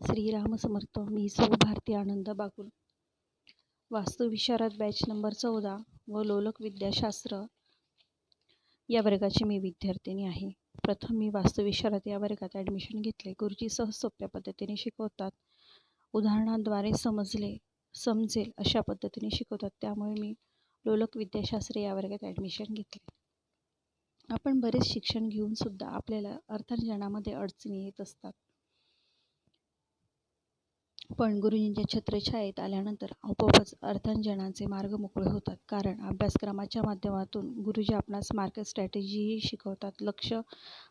श्रीराम समर्थ मी सौ भारती आनंद बागुल. वास्तुविशारद बॅच नंबर चौदा व लोलक विद्याशास्त्र या वर्गाची मी विद्यार्थिनी आहे. प्रथम मी वास्तुविशारद या वर्गात ॲडमिशन घेतले. गुरुजी सहज सोप्या पद्धतीने शिकवतात. उदाहरणाद्वारे समजले समजेल अशा पद्धतीने शिकवतात. त्यामुळे मी लोलक विद्याशास्त्र या वर्गात ॲडमिशन घेतले. आपण बरेच शिक्षण घेऊनसुद्धा आपल्याला अर्थार्जनामध्ये अडचणी येत असतात. पण गुरुजींच्या छत्रछायेत आल्यानंतर आपोआपच अर्थांजनाचे मार्ग मोकळे होतात. कारण अभ्यासक्रमाच्या माध्यमातून गुरुजी आपणास मार्केट स्ट्रॅटेजीही शिकवतात लक्ष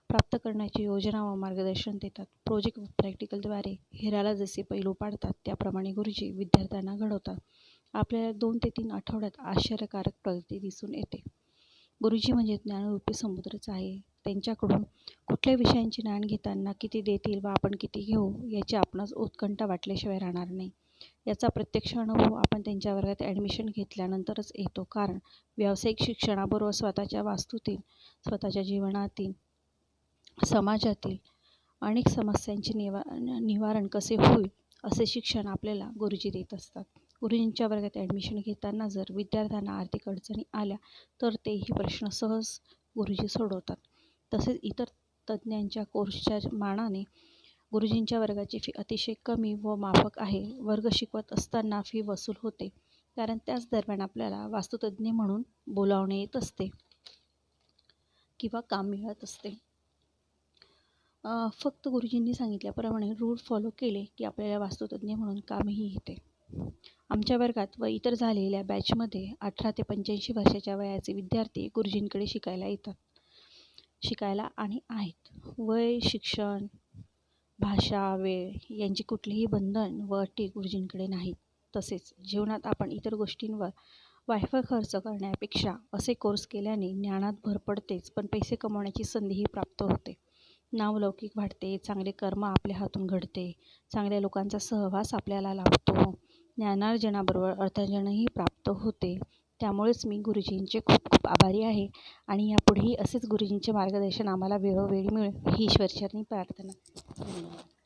प्राप्त करण्याची योजना व मार्गदर्शन देतात. प्रोजेक्ट प्रॅक्टिकलद्वारे हेराला जसे पैलू पाडतात त्याप्रमाणे गुरुजी विद्यार्थ्यांना घडवतात. आपल्याला दोन ते तीन आठवड्यात आश्चर्यकारक प्रगती दिसून येते. गुरुजी म्हणजे ज्ञानरूपी समुद्रच आहे. त्यांच्याकडून कुठल्या विषयांचे ज्ञान घेताना किती देतील व आपण किती घेऊ याची आपणास उत्कंठा वाटल्याशिवाय राहणार नाही. याचा प्रत्यक्ष अनुभव आपण त्यांच्या वर्गात ॲडमिशन घेतल्यानंतरच येतो. कारण व्यावसायिक शिक्षणाबरोबर स्वतःच्या वास्तूतील स्वतःच्या जीवनातील समाजातील अनेक समस्यांचे निवा निवारण कसे होईल असे शिक्षण आपल्याला गुरुजी देत असतात. गुरुजींच्या वर्गात ॲडमिशन घेताना जर विद्यार्थ्यांना आर्थिक अडचणी आल्या तर तेही प्रश्न सहज गुरुजी सोडवतात. तसेच इतर तज्ज्ञांच्या कोर्सच्या मानाने गुरुजींच्या वर्गाची फी अतिशय कमी व माफक आहे. वर्ग शिकवत असताना फी वसूल होते. कारण त्याच दरम्यान आपल्याला वास्तुतज्ञ म्हणून बोलावणे येत असते किंवा काम मिळत असते. फक्त गुरुजींनी सांगितल्याप्रमाणे रूल फॉलो केले की आपल्याला वास्तुतज्ञ म्हणून कामही येते. आमच्या वर्गात व इतर झालेल्या बॅचमध्ये अठरा ते पंच्याऐंशी वर्षाच्या वयाचे विद्यार्थी गुरुजींकडे शिकायला येतात. शिकायला आणि आहेत. वय शिक्षण भाषा वेळ यांची कुठलीही बंधन व अटी गुरुजींकडे नाहीत. तसेच जीवनात आपण इतर गोष्टींवर वायफळ खर्च करण्यापेक्षा असे कोर्स केल्याने ज्ञानात भर पडतेच पण पैसे कमवण्याची संधीही प्राप्त होते. नावलौकिक वाढते चांगले कर्म आपल्या हातून घडते चांगल्या लोकांचा सहवास आपल्याला लाभतो. ज्ञानार्जनाबरोबर अर्थार्जनही प्राप्त होते. त्यामुळेच मी गुरुजींचे खूप खूप आभारी आहे आणि यापुढेही असेच गुरुजींचे मार्गदर्शन आम्हाला वेळोवेळी मिळेल. ही ईश्वरचरणी प्रार्थना. धन्यवाद.